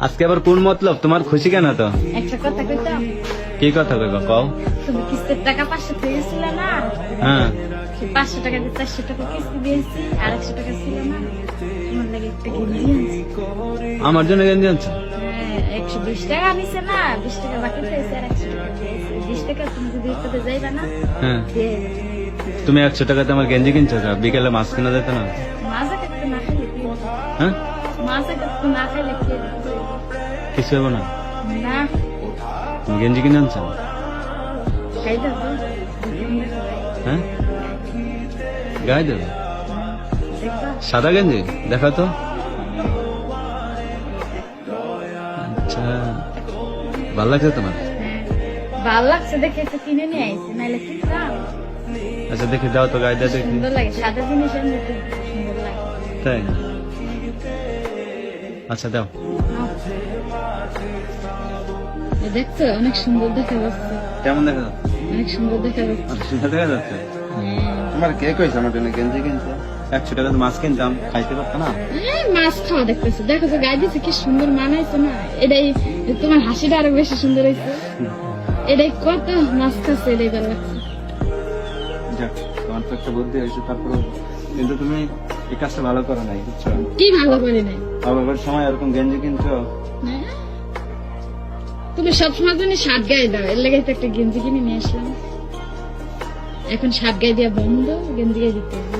আজকে আবার কোন মতলব? তোমার খুশি কেন তো একটা কথা কইতাম কি কথা কইবা কও। তুমি কিস্তির টাকা পাঁচশো পেয়েছিল না? হ্যাঁ। সেই পাঁচশো টাকা দিয়ে চারশো টাকা কিস্তি দিয়েছি আর একশো টাকা ছিল না। তোমার লাগে একটা গেঞ্জি আনছি। আমার জন্য গেঞ্জি আনছো? হ্যাঁ একশো বিশ টাকা নিছে না বিশ টাকা বাকি পেয়েছে আর একশো টাকা দিয়েছে বিশ টাকা তুমি যদি একসাথে যাইবা না হ্যাঁ। তুমি একশো টাকাতে আমার গেঞ্জি কিনছো? বিকেলে মাছ কিনা যেত না? হ্যাঁ? না খাইলে? কিছু হব না? না। গেঞ্জি কিনে আনছো খাই দেবো। হ্যাঁ? গায়ে দেবে? সাদা গেঞ্জি? দেখা তো। আচ্ছা। ভালো লাগছে তোমার? হ্যাঁ। ভালো লাগছে দেখে তো কিনে নিয়ে আইছি নাইলে কিনতাম আচ্ছা দেখি দাও তো গায়ে দাও দেখি। সুন্দর লাগে সাদা জিনিস সুন্দর লাগে। তাই? আচ্ছা দাও। দেখছ অনেক সুন্দর দেখা যাচ্ছে। কেমন দেখা যাচ্ছে? অনেক সুন্দর দেখা যাচ্ছে। আচ্ছা, সুন্দর দেখা যাচ্ছে। তোমার কে কইছে আমার জন্য গেঞ্জি কিনতে একশো টাকা তো মাছ কিনতাম খাইতে পারতো না। মাছ খাওয়া দেখতেছো। দেখো তো গায়ে দিচ্ছে কি সুন্দর মানাইছে না। এটাই তোমার হাসিটা আরও বেশি সুন্দর হয়েছে এটাই কত মাছ খাচ্ছে এটাই ভালো লাগছে। যাক তোমার তো একটা বুদ্ধি হয়েছে তারপরে কিন্তু তুমি এই কাজটা ভালো করে নাই বুঝছ? কি ভালো করে নাই? সময় এরকম গেঞ্জি কিনছো? তুমি সবসময় জন্য শার্ট গায়ে দাও এর লেগে একটা গেঞ্জি কিনে নিয়ে আসলাম। এখন শার্ট গায়ে দেওয়া বন্ধ গেঞ্জি গায়ে দিতে হবে,